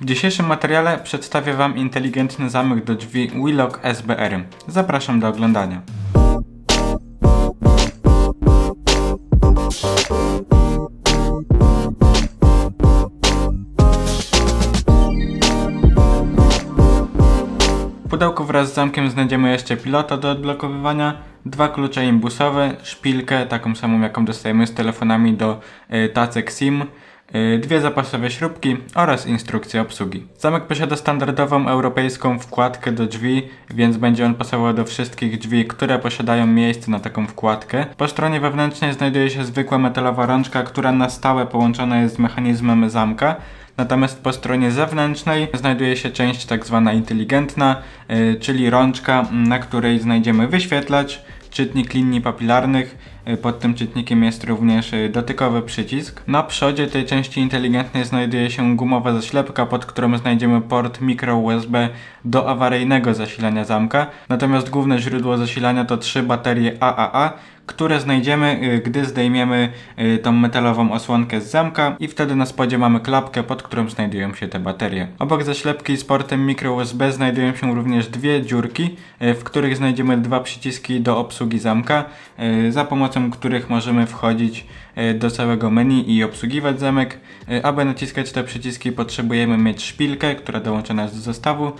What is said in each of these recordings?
W dzisiejszym materiale przedstawię Wam inteligentny zamek do drzwi Willock SBR. Zapraszam do oglądania. W pudełku wraz z zamkiem znajdziemy jeszcze pilota do odblokowywania, dwa klucze imbusowe, szpilkę, taką samą jaką dostajemy z telefonami do y, tacek SIM, dwie zapasowe śrubki oraz instrukcję obsługi. Zamek posiada standardową europejską wkładkę do drzwi, więc będzie on pasował do wszystkich drzwi, które posiadają miejsce na taką wkładkę. Po stronie wewnętrznej znajduje się zwykła metalowa rączka, która na stałe połączona jest z mechanizmem zamka. Natomiast po stronie zewnętrznej znajduje się część tak zwana inteligentna, y, czyli rączka, na której znajdziemy wyświetlacz, czytnik linii papilarnych. Y, Pod tym czytnikiem jest również y, dotykowy przycisk. Na przodzie tej części inteligentnej znajduje się gumowa zaślepka, pod którą znajdziemy port micro USB do awaryjnego zasilania zamka. Natomiast główne źródło zasilania to trzy baterie AAA, które znajdziemy, y, gdy zdejmiemy tą metalową osłonkę z zamka i wtedy na spodzie mamy klapkę, pod którą znajdują się te baterie. Obok zaślepki z portem micro USB znajdują się również dwie dziurki, w których znajdziemy dwa przyciski do obsługi zamka, za pomocą których możemy wchodzić y, do całego menu i obsługiwać zamek. Y, Aby naciskać te przyciski potrzebujemy mieć szpilkę, która dołączona jest do zestawu,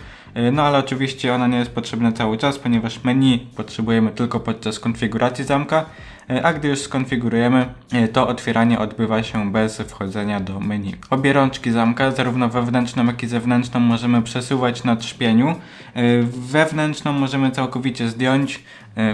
no ale oczywiście ona nie jest potrzebna cały czas, ponieważ menu potrzebujemy tylko podczas konfiguracji zamka, y, a gdy już skonfigurujemy, y, to otwieranie odbywa się bez wchodzenia do menu. Obie rączki zamka, zarówno wewnętrzną jak i zewnętrzną możemy przesuwać na trzpieniu. Wewnętrzną możemy całkowicie zdjąć,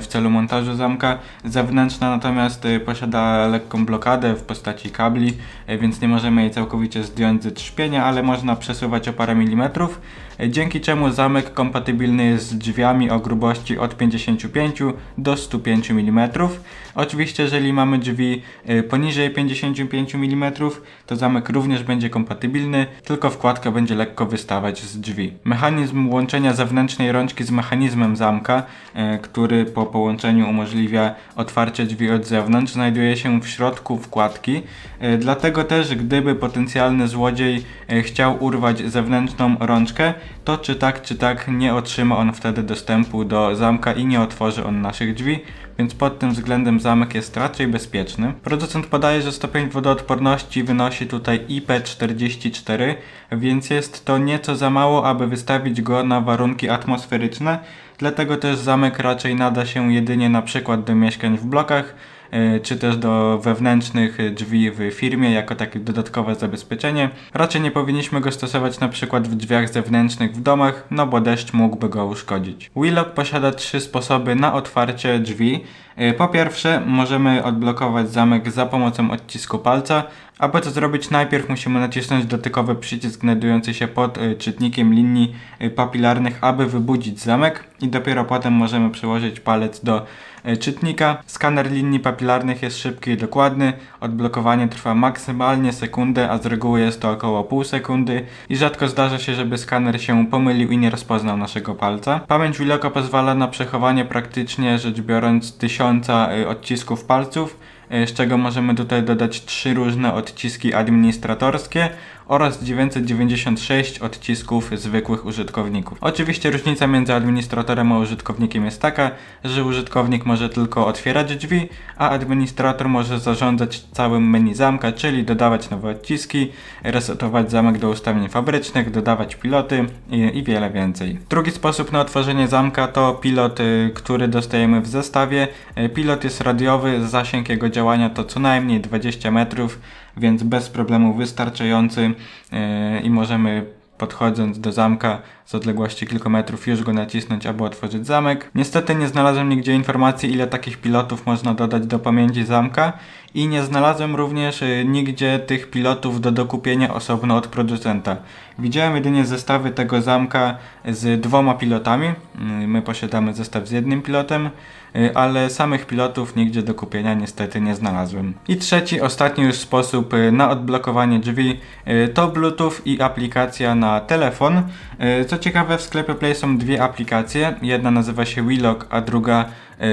w celu montażu zamka. Zewnętrzna natomiast posiada lekką blokadę w postaci kabli, więc nie możemy jej całkowicie zdjąć ze trzpienia, ale można przesuwać o parę milimetrów, dzięki czemu zamek kompatybilny jest z drzwiami o grubości od 55 do 105 mm. Oczywiście jeżeli mamy drzwi y, poniżej 55 mm, to zamek również będzie kompatybilny, tylko wkładka będzie lekko wystawać z drzwi. Mechanizm łączenia zewnętrznej rączki z mechanizmem zamka, y, który po połączeniu umożliwia otwarcie drzwi od zewnątrz, znajduje się w środku wkładki. Y, Dlatego też, gdyby potencjalny złodziej chciał urwać zewnętrzną rączkę, to czy tak, czy tak nie otrzyma on wtedy dostępu do zamka i nie otworzy on naszych drzwi, więc pod tym względem zamek jest raczej bezpieczny. Producent podaje, że stopień wodoodporności wynosi tutaj IP44, więc jest to nieco za mało, aby wystawić go na warunki atmosferyczne, dlatego też zamek raczej nada się jedynie na przykład do mieszkań w blokach, czy też do wewnętrznych drzwi w firmie jako takie dodatkowe zabezpieczenie. Raczej nie powinniśmy go stosować na przykład w drzwiach zewnętrznych w domach, no bo deszcz mógłby go uszkodzić. Willock posiada trzy sposoby na otwarcie drzwi. Y, Po pierwsze, możemy odblokować zamek za pomocą odcisku palca. Aby to zrobić, najpierw musimy nacisnąć dotykowy przycisk znajdujący się pod y, czytnikiem linii papilarnych, aby wybudzić zamek i dopiero potem możemy przyłożyć palec do y, czytnika. Skaner linii papilarnych jest szybki i dokładny. Odblokowanie trwa maksymalnie sekundę, a z reguły jest to około pół sekundy i rzadko zdarza się, żeby skaner się pomylił i nie rozpoznał naszego palca. Pamięć Willoka pozwala na przechowanie praktycznie rzecz biorąc tysiąca y, odcisków palców y, z czego możemy tutaj dodać trzy różne odciski administratorskie oraz 996 odcisków zwykłych użytkowników. Oczywiście różnica między administratorem a użytkownikiem jest taka, że użytkownik może tylko otwierać drzwi, a administrator może zarządzać całym menu zamka, czyli dodawać nowe odciski, resetować zamek do ustawień fabrycznych, dodawać piloty i, i wiele więcej. Drugi sposób na otworzenie zamka to pilot, y, który dostajemy w zestawie. Y, Pilot jest radiowy, zasięg jego działania to co najmniej 20 metrów, więc bez problemu wystarczający yy, i możemy podchodząc do zamka z odległości kilku metrów już go nacisnąć, aby otworzyć zamek. Niestety nie znalazłem nigdzie informacji ile takich pilotów można dodać do pamięci zamka i nie znalazłem również y, nigdzie tych pilotów do dokupienia osobno od producenta. Widziałem jedynie zestawy tego zamka z dwoma pilotami. Y, My posiadamy zestaw z jednym pilotem, y, ale samych pilotów nigdzie do kupienia niestety nie znalazłem. I trzeci, ostatni już sposób na odblokowanie drzwi to Bluetooth i aplikacja na telefon. Co ciekawe w sklepie Play są dwie aplikacje. Jedna nazywa się Willock, a druga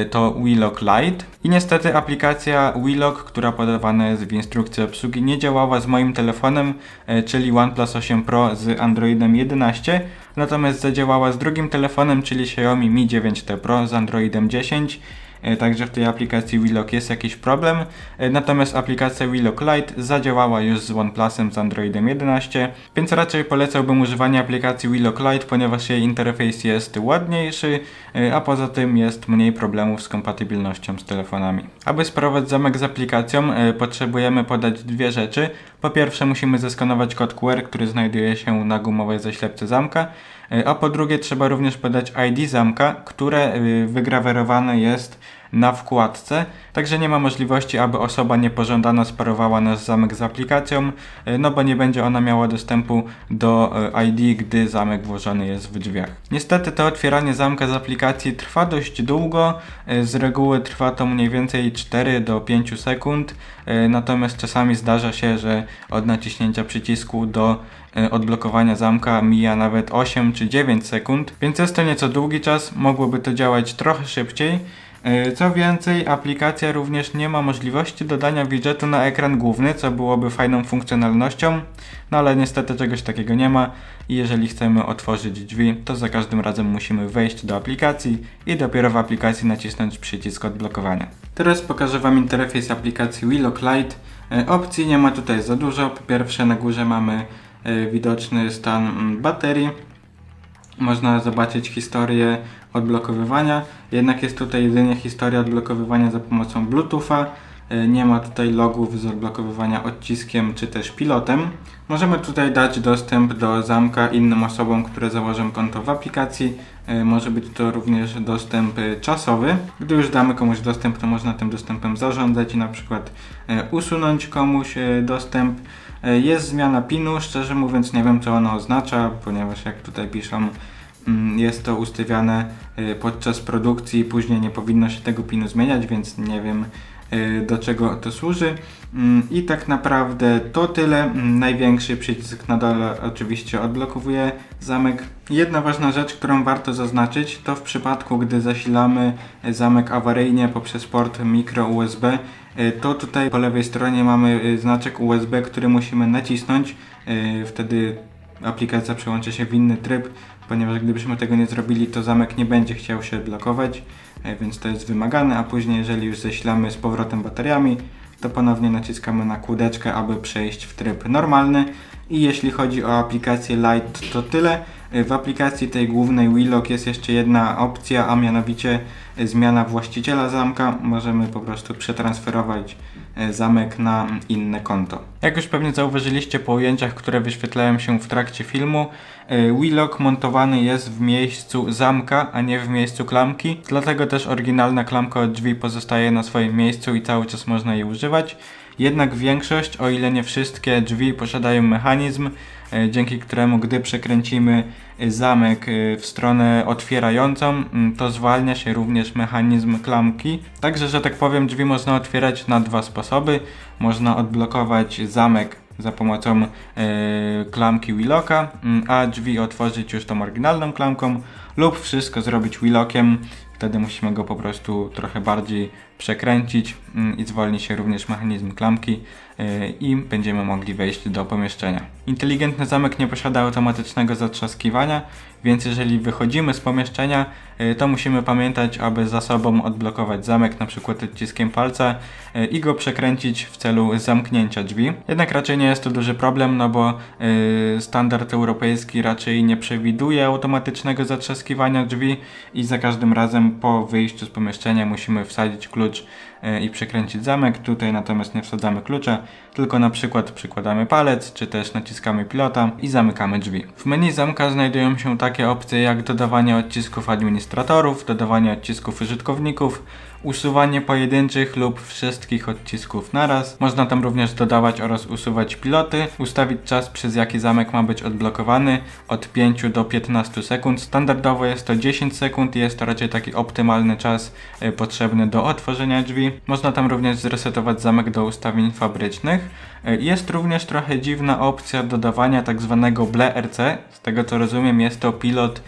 to Wheelock Lite. I niestety aplikacja Wheelock, która podawana jest w instrukcji obsługi, nie działała z moim telefonem, y, czyli OnePlus 8 Pro z Androidem 11, natomiast zadziałała z drugim telefonem, czyli Xiaomi Mi 9T Pro z Androidem 10. E, Także w tej aplikacji Wheelock jest jakiś problem. E, Natomiast aplikacja Wheelock Lite zadziałała już z OnePlusem z Androidem 11, więc raczej polecałbym używanie aplikacji Wheelock Lite, ponieważ jej interfejs jest ładniejszy, e, a poza tym jest mniej problemów z kompatybilnością z telefonami. Aby sprawować zamek z aplikacją, potrzebujemy podać dwie rzeczy. Po pierwsze musimy zeskanować kod QR, który znajduje się na gumowej zaślepce zamka, A po drugie trzeba również podać ID zamka, które y, wygrawerowane jest na wkładce, także nie ma możliwości, aby osoba niepożądana sparowała nasz zamek z aplikacją, y, no bo nie będzie ona miała dostępu do y, ID, gdy zamek włożony jest w drzwiach. Niestety to otwieranie zamka z aplikacji trwa dość długo, y, z reguły trwa to mniej więcej 4 do 5 sekund, natomiast czasami zdarza się, że od naciśnięcia przycisku do odblokowania zamka mija nawet 8 czy 9 sekund, więc jest to nieco długi czas, mogłoby to działać trochę szybciej. Y, Co więcej, aplikacja również nie ma możliwości dodania widgetu na ekran główny, co byłoby fajną funkcjonalnością, no ale niestety czegoś takiego nie ma i jeżeli chcemy otworzyć drzwi, to za każdym razem musimy wejść do aplikacji i dopiero w aplikacji nacisnąć przycisk odblokowania. Teraz pokażę Wam interfejs aplikacji Wheelock Lite. Y, Opcji nie ma tutaj za dużo. Po pierwsze na górze mamy y, widoczny stan mm, baterii, można zobaczyć historię odblokowywania, jednak jest tutaj jedynie historia odblokowywania za pomocą Bluetootha. Y, Nie ma tutaj logów z odblokowywania odciskiem czy też pilotem. Możemy tutaj dać dostęp do zamka innym osobom, które założą konto w aplikacji. Y, Może być to również dostęp y, czasowy. Gdy już damy komuś dostęp, to można tym dostępem zarządzać i na przykład usunąć komuś dostęp. Jest zmiana PIN-u, szczerze mówiąc nie wiem co ona oznacza, ponieważ jak tutaj piszą jest to ustawiane y, podczas produkcji, później nie powinno się tego PIN-u zmieniać, więc nie wiem y, do czego to służy. Mm, I tak naprawdę to tyle. Mm, Największy przycisk na dole oczywiście odblokowuje zamek. Jedna ważna rzecz, którą warto zaznaczyć, to w przypadku, gdy zasilamy zamek awaryjnie poprzez port micro USB, y, to tutaj po lewej stronie mamy znaczek USB, który musimy nacisnąć. Wtedy aplikacja przełączy się w inny tryb, ponieważ gdybyśmy tego nie zrobili, to zamek nie będzie chciał się blokować, e, więc to jest wymagane, a później jeżeli już zasilamy z powrotem bateriami, to ponownie naciskamy na kółdeczkę, aby przejść w tryb normalny. I jeśli chodzi o aplikację Lite, to tyle. E, W aplikacji tej głównej Wheelock jest jeszcze jedna opcja, a mianowicie zmiana właściciela zamka. Możemy po prostu przetransferować e, zamek na inne konto. Jak już pewnie zauważyliście po ujęciach, które wyświetlają się w trakcie filmu, e, Wheelock montowany jest w miejscu zamka, a nie w miejscu klamki. Dlatego też oryginalna klamka od drzwi pozostaje na swoim miejscu i cały czas można jej używać. Jednak większość, o ile nie wszystkie drzwi posiadają mechanizm, dzięki któremu gdy przekręcimy e, zamek e, w stronę otwierającą, to zwalnia się również mechanizm klamki. Także, że tak powiem, drzwi można otwierać na dwa sposoby. Można odblokować zamek za pomocą e, klamki Willocka, a drzwi otworzyć już tą oryginalną klamką lub wszystko zrobić Willockiem. Wtedy musimy go po prostu trochę bardziej przekręcić mm, i zwolni się również mechanizm klamki yy, i będziemy mogli wejść do pomieszczenia. Inteligentny zamek nie posiada automatycznego zatrzaskiwania, więc jeżeli wychodzimy z pomieszczenia, yy, to musimy pamiętać, aby za sobą odblokować zamek, przykład odciskiem palca yy, i go przekręcić w celu zamknięcia drzwi. Jednak raczej nie jest to duży problem, no bo standard europejski raczej nie przewiduje automatycznego zatrzaskiwania drzwi i za każdym razem po wyjściu z pomieszczenia musimy wsadzić klucz e, i przekręcić zamek. Tutaj natomiast nie wsadzamy klucza, tylko na przykład przykładamy palec, czy też naciskamy pilota i zamykamy drzwi. W menu zamka znajdują się takie opcje jak dodawanie odcisków administratorów, dodawanie odcisków użytkowników, usuwanie pojedynczych lub wszystkich odcisków naraz. Można tam również dodawać oraz usuwać piloty, ustawić czas przez jaki zamek ma być odblokowany od 5 do 15 sekund. Standardowo jest to 10 sekund i jest to raczej taki optymalny czas y, potrzebny do otworzenia drzwi. Można tam również zresetować zamek do ustawień fabrycznych. Y, Jest również trochę dziwna opcja dodawania tak zwanego BLE RC. Z tego co rozumiem jest to pilot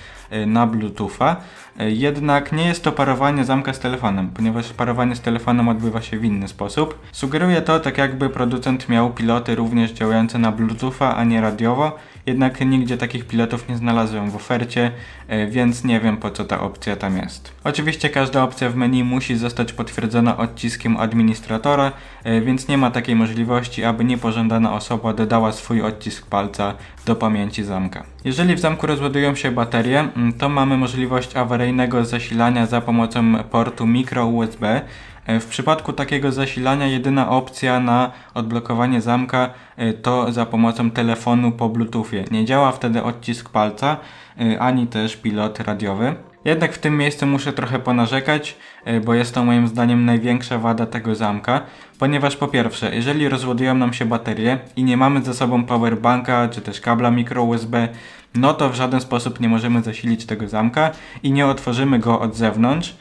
na Bluetootha. Y, Jednak nie jest to parowanie zamka z telefonem, ponieważ parowanie z telefonem odbywa się w inny sposób. Sugeruje to tak jakby producent miał piloty również działające na Bluetootha, a nie radiowo. Jednak nigdzie takich pilotów nie znalazłem w ofercie, y, więc nie wiem po co ta opcja tam jest. Oczywiście każda opcja w menu musi zostać potwierdzona odciskiem administratora, y, więc nie ma takiej możliwości, aby niepożądana osoba dodała swój odcisk palca do pamięci zamka. Jeżeli w zamku rozładują się baterie, mm, to mamy możliwość awaryjnego zasilania za pomocą portu micro USB. E, W przypadku takiego zasilania jedyna opcja na odblokowanie zamka e, to za pomocą telefonu po Bluetoothie. Nie działa wtedy odcisk palca, e, ani też pilot radiowy. Jednak w tym miejscu muszę trochę ponarzekać, e, bo jest to moim zdaniem największa wada tego zamka, ponieważ po pierwsze, jeżeli rozładują nam się baterie i nie mamy ze sobą powerbanka czy też kabla micro USB, no to w żaden sposób nie możemy zasilić tego zamka i nie otworzymy go od zewnątrz.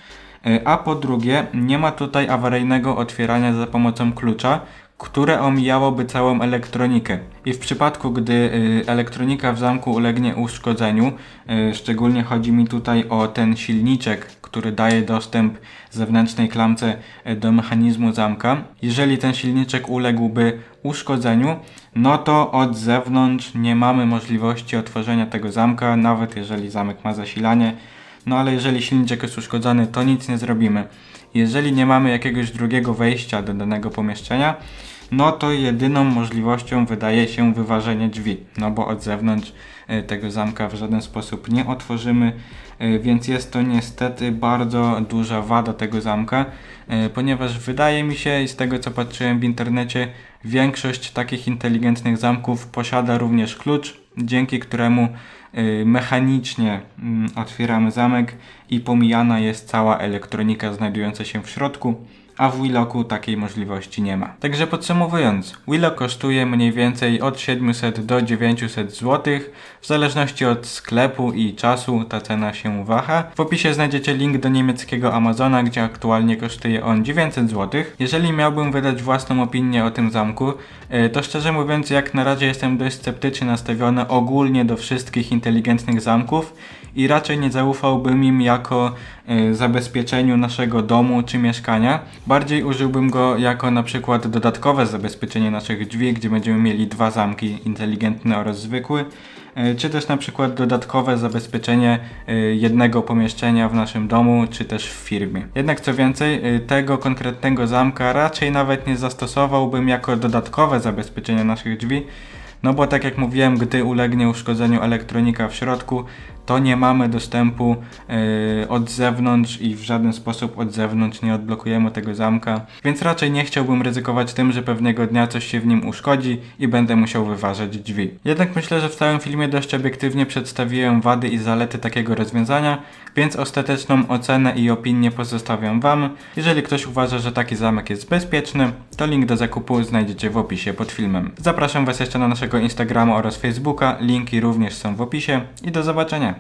E, A po drugie, nie ma tutaj awaryjnego otwierania za pomocą klucza, które omijałoby całą elektronikę. I w przypadku, gdy y, elektronika w zamku ulegnie uszkodzeniu, y, szczególnie chodzi mi tutaj o ten silniczek, który daje dostęp zewnętrznej klamce y, do mechanizmu zamka. Jeżeli ten silniczek uległby uszkodzeniu, no to od zewnątrz nie mamy możliwości otworzenia tego zamka, nawet jeżeli zamek ma zasilanie. No ale jeżeli silniczek jest uszkodzony, to nic nie zrobimy. Jeżeli nie mamy jakiegoś drugiego wejścia do danego pomieszczenia, no to jedyną możliwością wydaje się wyważenie drzwi, no bo od zewnątrz y, tego zamka w żaden sposób nie otworzymy, y, więc jest to niestety bardzo duża wada tego zamka, y, ponieważ wydaje mi się i z tego co patrzyłem w internecie, większość takich inteligentnych zamków posiada również klucz, dzięki któremu y, mechanicznie mm, otwieramy zamek i pomijana jest cała elektronika znajdująca się w środku, a w Willoku takiej możliwości nie ma. Także podsumowując, Willock kosztuje mniej więcej od 700 do 900 zł, w zależności od sklepu i czasu ta cena się waha. W opisie znajdziecie link do niemieckiego Amazona, gdzie aktualnie kosztuje on 900 zł. Jeżeli miałbym wydać własną opinię o tym zamku, y, to szczerze mówiąc jak na razie jestem dość sceptycznie nastawiony ogólnie do wszystkich inteligentnych zamków i raczej nie zaufałbym im jako y, zabezpieczeniu naszego domu czy mieszkania. Bardziej użyłbym go jako na przykład dodatkowe zabezpieczenie naszych drzwi, gdzie będziemy mieli dwa zamki, inteligentny oraz zwykły. y, Czy też na przykład dodatkowe zabezpieczenie y, jednego pomieszczenia w naszym domu, czy też w firmie. Jednak co więcej, tego konkretnego zamka raczej nawet nie zastosowałbym jako dodatkowe zabezpieczenie naszych drzwi, no bo tak jak mówiłem, gdy ulegnie uszkodzeniu elektronika w środku, to nie mamy dostępu yy, od zewnątrz i w żaden sposób od zewnątrz nie odblokujemy tego zamka, więc raczej nie chciałbym ryzykować tym, że pewnego dnia coś się w nim uszkodzi i będę musiał wyważać drzwi. Jednak myślę, że w całym filmie dość obiektywnie przedstawiłem wady i zalety takiego rozwiązania, więc ostateczną ocenę i opinię pozostawiam Wam. Jeżeli ktoś uważa, że taki zamek jest bezpieczny, to link do zakupu znajdziecie w opisie pod filmem. Zapraszam Was jeszcze na naszego Instagrama oraz Facebooka, linki również są w opisie i do zobaczenia.